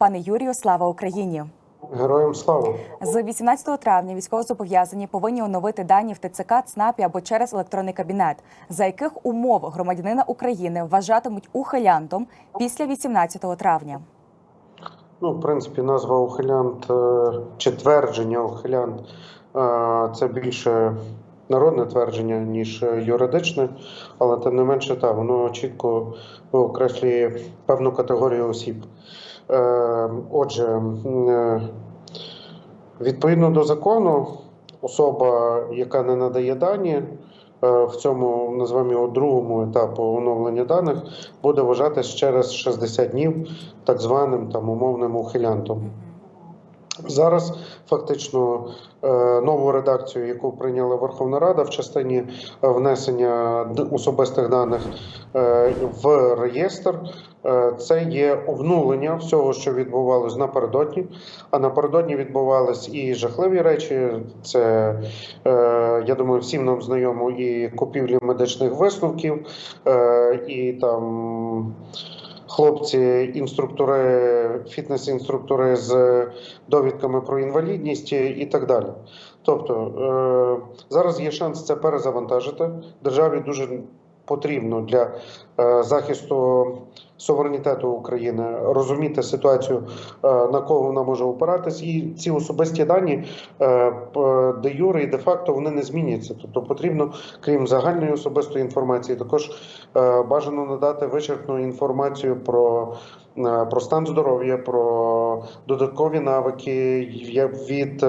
Пане Юрію, слава Україні! Героям слава! З 18 травня військовозобов'язані повинні оновити дані в ТЦК, ЦНАПі або через електронний кабінет, за яких умов громадянина України вважатимуть ухилянтом після 18 травня. Ну, в принципі, назва ухилянт е, чи твердження ухилянт е, це більше народне твердження, ніж юридичне, але тим не менше, так, воно чітко окреслює певну категорію осіб. Е, Отже, е, відповідно до закону, особа, яка не надає дані, е, в цьому називаємо його другому етапу оновлення даних, буде вважатись через 60 днів так званим там умовним ухилянтом. Зараз фактично е, нову редакцію, яку прийняла Верховна Рада в частині внесення особистих даних в реєстр, це є обнулення всього, що відбувалось напередодні. А напередодні відбувались і жахливі речі. Це е, я думаю, всім нам знайомо і купівлі медичних висновків, е, і там. Хлопці, інструктори, фітнес-інструктори з довідками про інвалідність і так далі. Тобто е, зараз є шанс це перезавантажити. Державі дуже потрібно для е, захисту суверенітету України розуміти ситуацію, е, на кого вона може опиратись, і ці особисті дані е, де юре і де факто вони не зміняться. Тобто потрібно, крім загальної особистої інформації, також бажано надати вичерпну інформацію про, про стан здоров'я, про додаткові навики від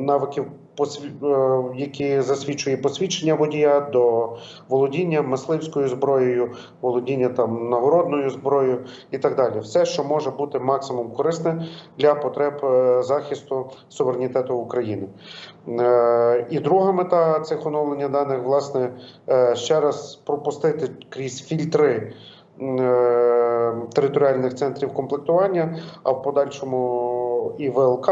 навиків. Е, Які засвідчує посвідчення водія до володіння мисливською зброєю, володіння там нагородною зброєю і так далі, все, що може бути максимум корисне для потреб е, захисту суверенітету України. Е, І друга мета цих оновлення даних, власне, ще раз пропустити крізь фільтри територіальних центрів комплектування, а в подальшому і ВЛК.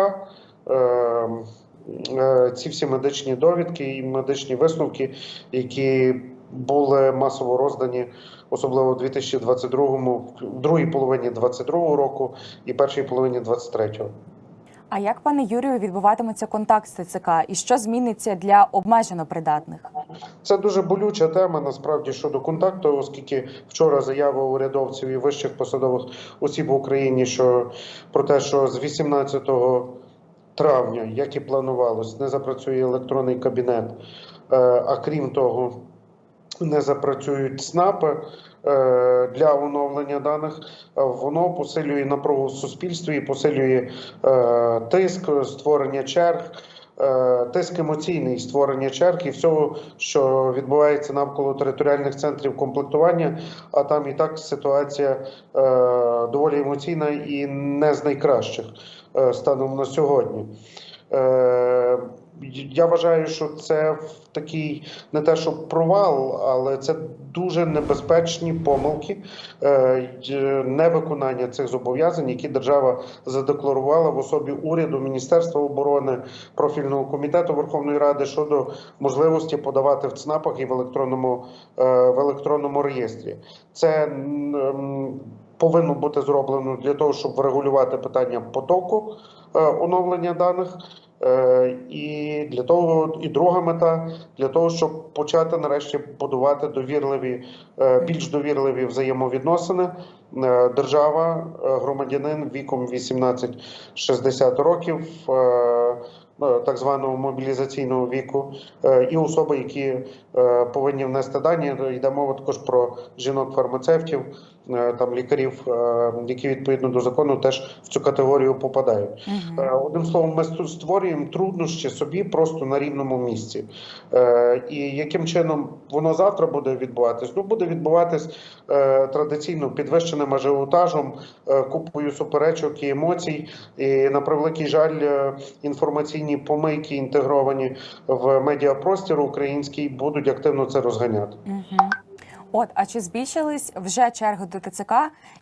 Е, Ці всі медичні довідки і медичні висновки, які були масово роздані, особливо в 2022-му, в другій половині 2022 року і першій половині 2023-го. А як пане Юрію відбуватиметься контакт з ТЦК і що зміниться для обмежено придатних? Це дуже болюча тема насправді щодо контакту, оскільки вчора заява урядовців і вищих посадових осіб в Україні, що про те, що з 18 травня, як і планувалось, не запрацює електронний кабінет. Е, А крім того, не запрацюють СНАПи е, для оновлення даних. Воно посилює напругу в суспільстві, посилює е, тиск, створення черг. Е, Тиск емоційний створення черг і всього, що відбувається навколо територіальних центрів комплектування. А там і так ситуація е, доволі емоційна і не з найкращих е, станом на сьогодні. Е, я вважаю, що це такий не те, що провал, але це дуже небезпечні помилки е, невиконання цих зобов'язань, які держава задекларувала в особі уряду, Міністерства оборони, профільного комітету Верховної Ради щодо можливості подавати в ЦНАПах і в електронному е, в електронному реєстрі. Це повинно бути зроблено для того, щоб врегулювати питання потоку е, оновлення даних. Е, І для того, і друга мета для того, щоб почати нарешті будувати довірливі, е, більш довірливі взаємовідносини. Е, Держава, громадянин віком 18-60 років, так званого мобілізаційного віку, і особи, які повинні внести дані. Йде мова також про жінок-фармацевтів, там лікарів, е, які відповідно до закону теж в цю категорію попадають. Е, Одним словом, ми створюємо труднощі собі просто на рівному місці. Е, І яким чином воно завтра буде відбуватись? Ну буде відбуватись е, традиційно підвищеним ажіотажем, е, купою суперечок і емоцій. І на превеликий жаль, е, інформаційні помийки інтегровані в медіапростір український будуть активно це розганяти. Мгм. От, а чи збільшились вже черги до ТЦК?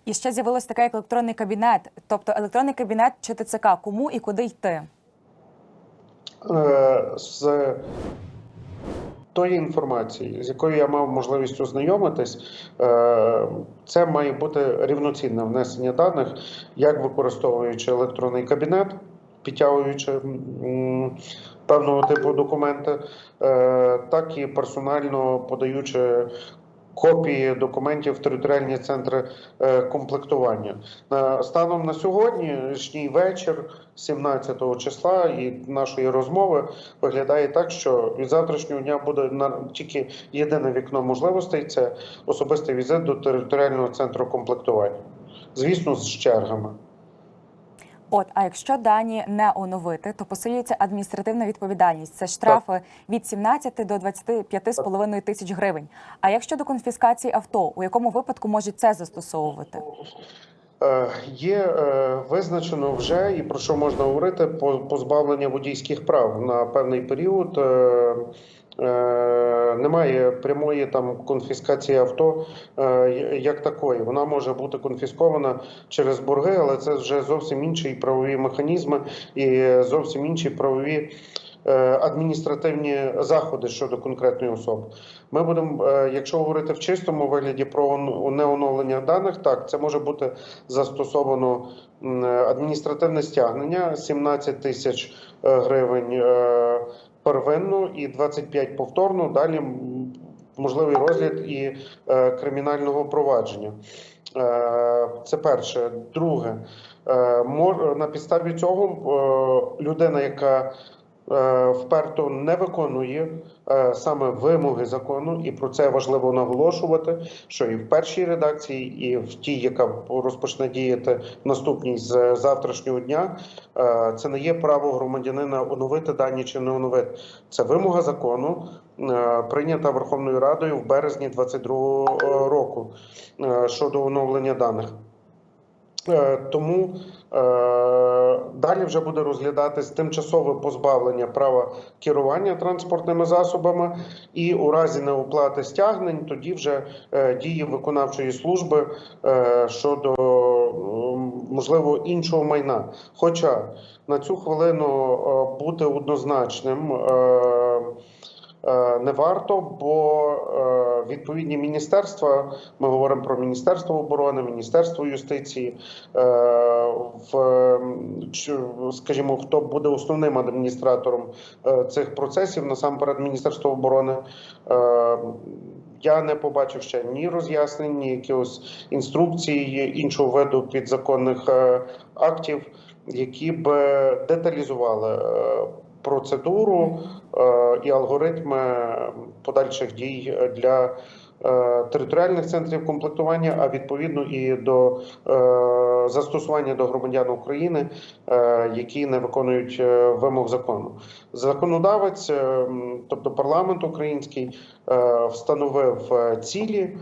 І ще з'явилось таке як електронний кабінет, тобто електронний кабінет чи ТЦК, кому і куди йти? Е, з тої інформації, з якою я мав можливість ознайомитись, е, це має бути рівноцінне внесення даних, як використовуючи електронний кабінет, підтягуючи певного типу документи, е, так і персонально подаючи. Копії документів в територіальні центри е, комплектування Е, станом на сьогоднішній вечір, 17 числа, і нашої розмови виглядає так, що від завтрашнього дня буде на тільки єдине вікно можливостей це особистий візит до територіального центру комплектування. Звісно, з чергами. От, а якщо дані не оновити, то посилюється адміністративна відповідальність. Це штрафи від 17 до 25,5 тисяч гривень. А як щодо конфіскації авто, у якому випадку можуть це застосовувати? Е, Є е, визначено вже і про що можна говорити по- позбавлення водійських прав на певний період. Е, Немає прямої там конфіскації авто е, як такої. Вона може бути конфіскована через борги, але це вже зовсім інші правові механізми і зовсім інші правові е, адміністративні заходи щодо конкретної особи. Ми будемо, якщо говорити в чистому вигляді про он- неоновлення даних, так це може бути застосовано адміністративне стягнення 17 тисяч гривень первинно і 25 повторно. Далі можливий розгляд і е, кримінального провадження. Е, Це перше. Друге, е, мор- на підставі цього е, людина, яка вперто не виконує е, саме вимоги закону, і про це важливо наголошувати, що і в першій редакції, і в тій, яка розпочне діяти наступній з завтрашнього дня, е, це не є право громадянина оновити дані чи не оновити. Це вимога закону, е, прийнята Верховною Радою в березні 2022 року е, щодо оновлення даних. Е, Тому е, далі вже буде розглядатись тимчасове позбавлення права керування транспортними засобами, і у разі неоплати стягнень тоді вже е, дії виконавчої служби щодо можливо іншого майна. Хоча на цю хвилину бути однозначним. Не варто, бо е, відповідні міністерства, ми говоримо про Міністерство оборони, Міністерство юстиції, е, в скажімо, хто буде основним адміністратором е, цих процесів, насамперед Міністерство оборони. Е, Я не побачив ще ні роз'яснень, ні якихось інструкцій іншого виду підзаконних е, актів, які б деталізували е, процедуру е, і алгоритми подальших дій для е, територіальних центрів комплектування, а відповідно і до е, застосування до громадян України, е, які не виконують вимог закону. Законодавець, е, тобто парламент український, е, встановив цілі.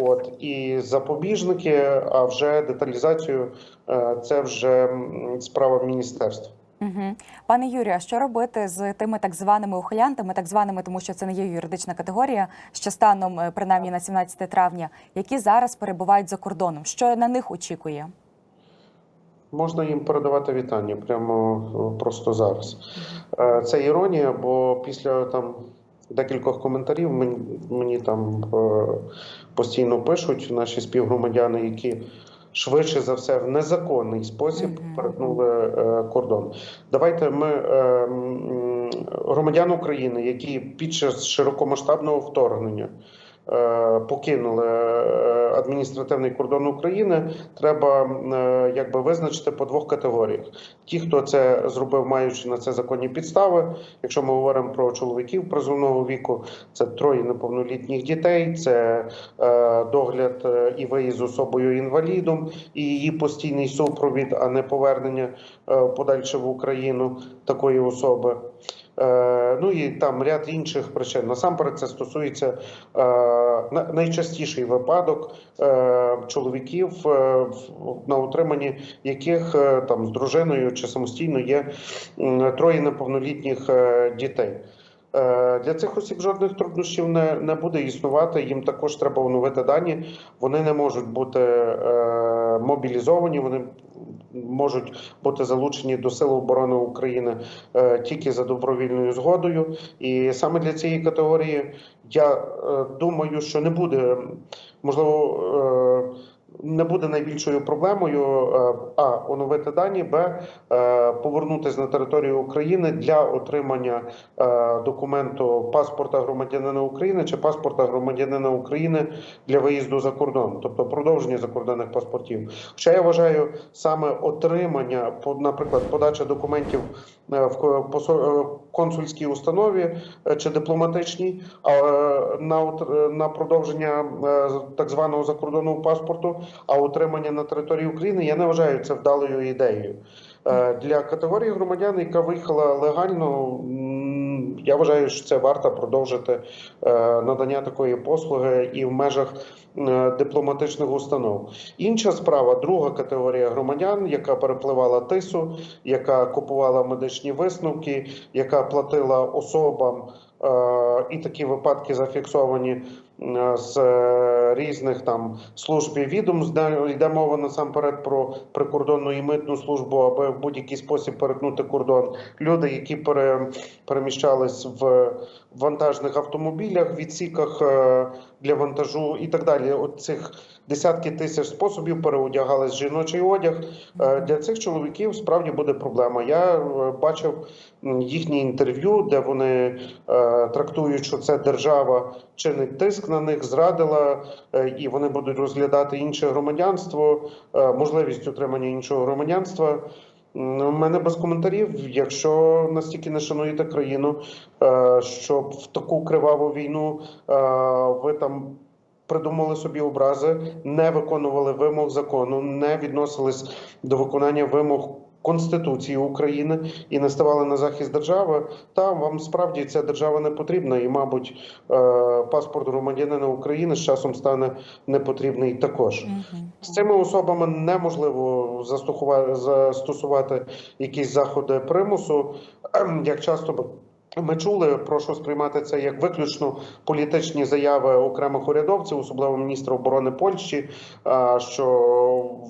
От і запобіжники, а вже деталізацію це вже справа міністерства. Угу. Пане Юрію, а що робити з тими так званими ухилянтами, так званими, тому що це не є юридична категорія, що станом е, принаймні на 17 травня, які зараз перебувають за кордоном? Що на них очікує? Можна їм передавати вітання прямо е, просто зараз. Е, Це іронія, бо після там декількох коментарів мені, мені там постійно пишуть наші співгромадяни, які швидше за все в незаконний спосіб перетнули е, кордон. Давайте ми е, громадян України, які під час широкомасштабного вторгнення. Е, Покинули е, адміністративний кордон України, треба е, якби визначити по двох категоріях: ті, хто це зробив, маючи на це законні підстави. Якщо ми говоримо про чоловіків призовного віку, це троє неповнолітніх дітей, це догляд і виїзд з особою інвалідом і її постійний супровід, а не повернення подальше в Україну такої особи. Е, Ну і там ряд інших причин. Насамперед, це стосується е, найчастіший випадок е, чоловіків, на утриманні яких там з дружиною чи самостійно є троє неповнолітніх дітей. Для цих осіб жодних труднощів не, не буде існувати. Їм також треба оновити дані. Вони не можуть бути е, мобілізовані. Вони можуть бути залучені до Сил оборони України е, тільки за добровільною згодою. І саме для цієї категорії я е, думаю, що не буде можливо. Не буде найбільшою проблемою е, а оновити дані, б е, повернутися на територію України для отримання е, документу паспорта громадянина України чи паспорта громадянина України для виїзду за кордон, тобто продовження закордонних паспортів. Хоча я вважаю саме отримання, наприклад, подача документів в консульській установі чи дипломатичній, а на продовження так званого закордонного паспорту, а отримання на території України, я не вважаю це вдалою ідеєю. Е, Для категорії громадян, яка виїхала легально, я вважаю, що це варто продовжити е, надання такої послуги і в межах е, дипломатичних установ. Інша справа, друга категорія громадян, яка перепливала тису, яка купувала медичні висновки, яка платила особам. І такі випадки зафіксовані з е, різних там служб і відомств, йде мова насамперед про прикордонну і митну службу, аби в будь-який спосіб перетнути кордон. Люди, які пере, переміщались в вантажних автомобілях, відсіках е, для вантажу і так далі. От цих десятки тисяч способів переодягались жіночий одяг. Е, Для цих чоловіків справді буде проблема. Я е, бачив їхні інтерв'ю, де вони е, трактують, що це держава чинить тиск на них, зрадила, і вони будуть розглядати інше громадянство, можливість отримання іншого громадянства. У мене без коментарів. Якщо настільки не шануєте країну, е, щоб в таку криваву війну е, ви там придумали собі образи, не виконували вимог закону, не відносились до виконання вимог. Конституції України і не ставали на захист держави, там вам справді ця держава не потрібна, і, мабуть, е, паспорт громадянина України з часом стане непотрібний також. Угу. З цими особами неможливо застосувати, якісь заходи примусу. Як часто ми чули, прошу сприймати це як виключно політичні заяви окремих урядовців, особливо міністра оборони Польщі, що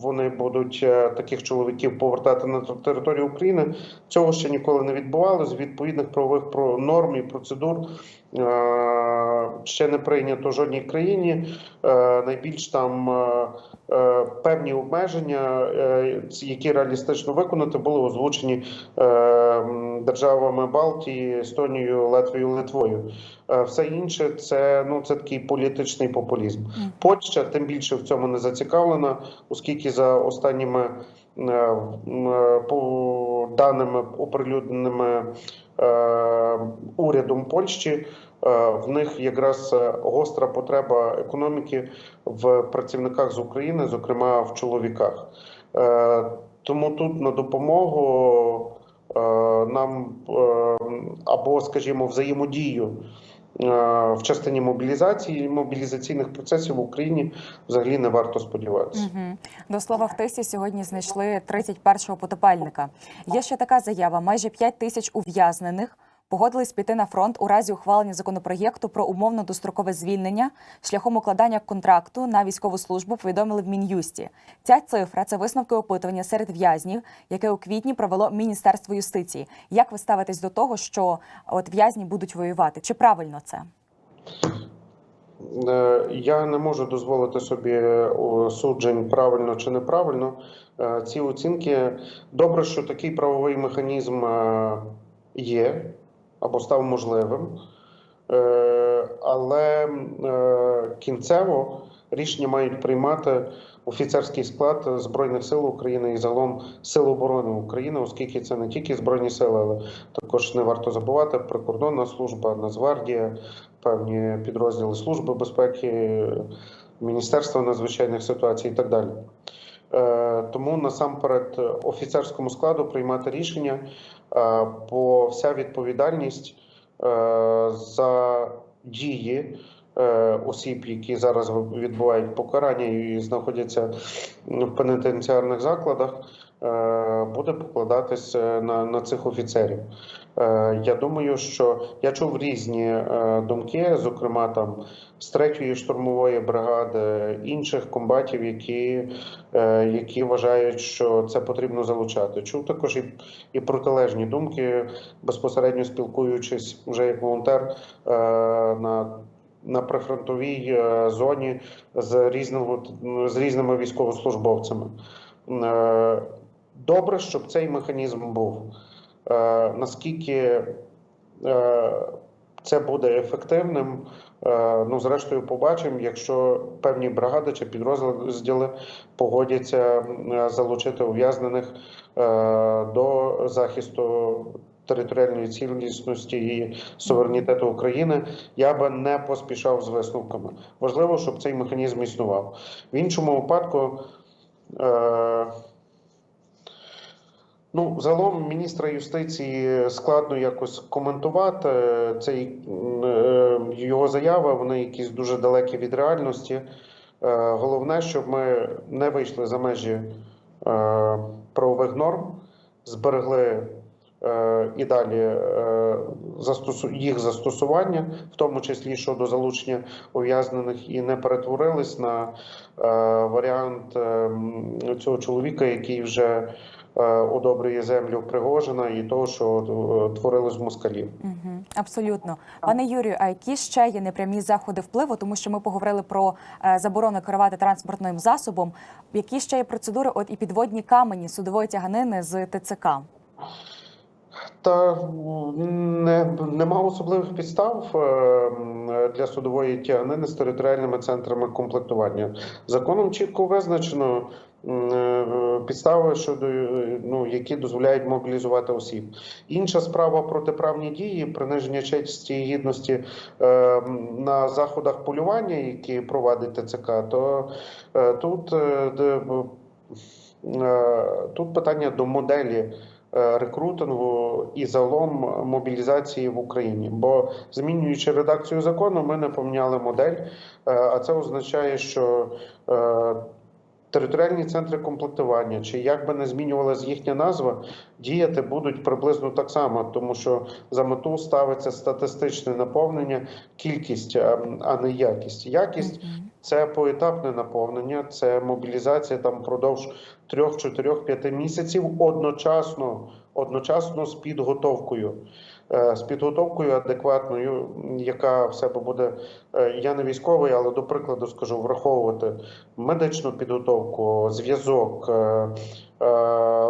вони будуть е, таких чоловіків повертати на територію України. Цього ще ніколи не відбувалося. Відповідних правових норм і процедур е, ще не прийнято в жодній країні. Е, Найбільш там е, е, певні обмеження, які реалістично виконати, були озвучені державами Балтії, Естонією, Латвією, Литвою. Все інше це ну це такий політичний популізм. Польща тим більше в цьому не зацікавлена, оскільки за останніми даними оприлюдненими урядом Польщі. Е, В них якраз е, гостра потреба економіки в працівниках з України, зокрема в чоловіках. Е, Тому тут на допомогу нам або, скажімо, взаємодію в частині мобілізації мобілізаційних процесів в Україні взагалі не варто сподіватися. Мгм. До слова, в тисі сьогодні знайшли 31-го потопельника. Є ще така заява: майже 5 тисяч ув'язнених погодились піти на фронт у разі ухвалення законопроєкту про умовно дострокове звільнення шляхом укладання контракту на військову службу. Повідомили в мін'юсті. Ця цифра це висновки опитування серед в'язнів, яке у квітні провело Міністерство юстиції. Як ви ставитесь до того, що от в'язні будуть воювати? Чи правильно це? Е, Я не можу дозволити собі е, суджень правильно чи неправильно. Е, Ці оцінки добре, що такий правовий механізм є або став можливим, Е, але е, кінцево рішення мають приймати офіцерський склад Збройних сил України і загалом Сил оборони України, оскільки це не тільки збройні сили, але також не варто забувати прикордонна служба, Нацгвардія, певні підрозділи Служби безпеки, Міністерства надзвичайних ситуацій і так далі. Е, Тому насамперед офіцерському складу приймати рішення, е, бо вся відповідальність е, за дії осіб, які зараз відбувають покарання і знаходяться в пенітенціарних закладах, буде покладатись на, на цих офіцерів. Е, Я думаю, що я чув різні е, думки, зокрема там з третьої штурмової бригади, інших комбатів, які, е, які вважають, що це потрібно залучати. Чув також і, і протилежні думки, безпосередньо спілкуючись вже як волонтер на. На прифронтовій зоні з різного з різними військовослужбовцями добре, щоб цей механізм був. Е, Наскільки е, це буде ефективним, е, ну зрештою побачимо, якщо певні бригади чи підрозділи погодяться залучити ув'язнених до захисту територіальної цілісності і суверенітету України, я би не поспішав з висновками. Важливо, щоб цей механізм існував. В іншому випадку. Ну, загалом міністра юстиції складно якось коментувати. Цей е, його заяви, вони якісь дуже далекі від реальності. Е, Головне, щоб ми не вийшли за межі е, правових норм, зберегли і далі їх застосування, в тому числі щодо залучення ув'язнених, і не перетворились на варіант е, цього чоловіка, який вже одобрює землю Пригожина і того, що творили творилось в москалів. Угу, абсолютно, пане Юрію. А які ще є непрямі заходи впливу? Тому що ми поговорили про е, заборону керувати транспортним засобом. Які ще є процедури? От і підводні камені судової тяганини з ТЦК? Та не, нема особливих підстав е, для судової тяганини з територіальними центрами комплектування. Законом чітко визначено е, підстави, щодо е, ну, які дозволяють мобілізувати осіб. Інша справа протиправні дії, приниження честі і гідності на заходах полювання, які провадить ТЦК, то тут, тут питання до моделі рекрутингу і залом мобілізації в Україні. Бо змінюючи редакцію закону, ми не поміняли модель, е, а це означає, що е, територіальні центри комплектування, чи як би не змінювалася їхня назва, діяти будуть приблизно так само, тому що за мету ставиться статистичне наповнення, кількість, а а не якість. Якість це поетапне наповнення, це мобілізація там впродовж 3, 4, 5 місяців одночасно, одночасно з підготовкою. Е, З підготовкою адекватною, яка в себе буде. е, Я не військовий, але до прикладу скажу враховувати медичну підготовку, зв'язок, е,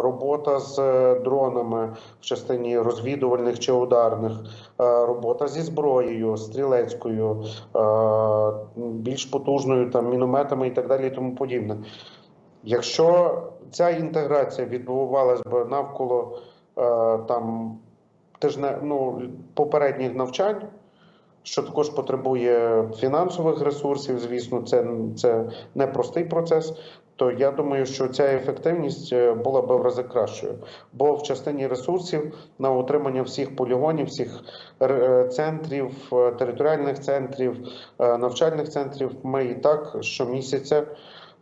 робота з дронами в частині розвідувальних чи ударних, робота зі зброєю, стрілецькою, більш потужною там мінометами і так далі, і тому подібне. Якщо ця інтеграція відбувалась би навколо там тижне, ну, попередніх навчань, що також потребує фінансових ресурсів, звісно, це, це не простий процес. То я думаю, що ця ефективність е, була би в рази кращою. Бо в частині ресурсів на утримання всіх полігонів, всіх е, центрів, е, територіальних центрів, навчальних центрів, ми і так щомісяця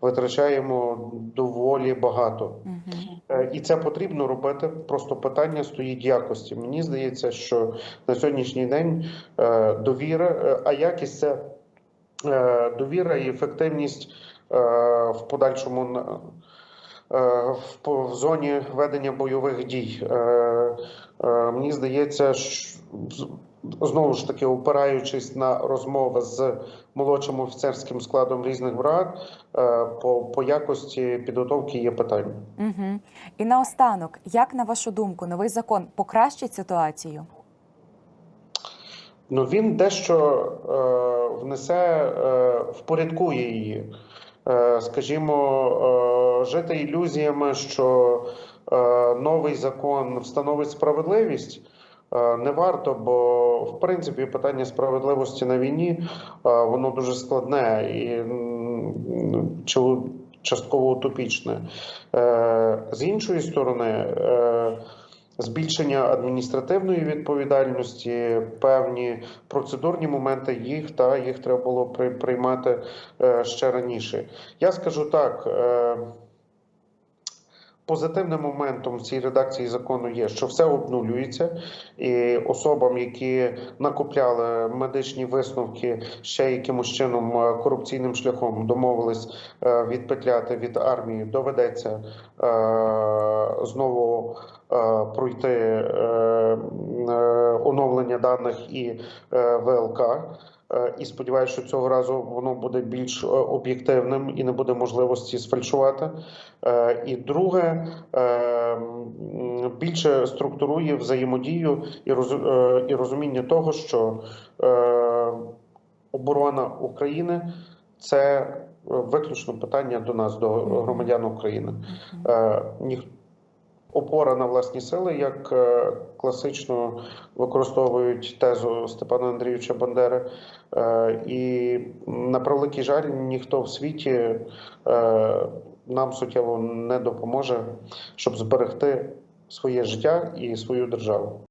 витрачаємо доволі багато. Е, І це потрібно робити. Просто питання стоїть якості. Мені здається, що на сьогоднішній день е, довіра, е, а якість це довіра і ефективність в подальшому в, зоні ведення бойових дій. Мені здається, що знову ж таки опираючись на розмови з молодшим офіцерським складом різних бригад, е, по, по якості підготовки є питання. Угу. І наостанок, як на вашу думку, новий закон покращить ситуацію? Ну він дещо е, внесе, е, впорядкує її. Е, скажімо, е, жити ілюзіями, що е, новий закон встановить справедливість. Е, Не варто, бо в принципі питання справедливості на війні е, воно дуже складне і частково утопічне. Е, З іншої сторони, збільшення адміністративної відповідальності, певні процедурні моменти їх та їх треба було при- приймати ще раніше. Я скажу так. Позитивним моментом в цій редакції закону є, що все обнулюється, і особам, які накопляли медичні висновки, ще якимось чином е, корупційним шляхом домовились е, відпетляти від армії, доведеться е, знову пройти оновлення даних і ВЛК. Е, І сподіваюся, що цього разу воно буде більш е, об'єктивним і не буде можливості сфальшувати. Е, І друге, більше структурує взаємодію і роз- розуміння того, що оборона України це виключно питання до нас, до громадян України. Опора на власні сили, як е, класично використовують тезу Степана Андрійовича Бандери. Е, І на превеликий жаль, ніхто в світі е, нам суттєво не допоможе, щоб зберегти своє життя і свою державу.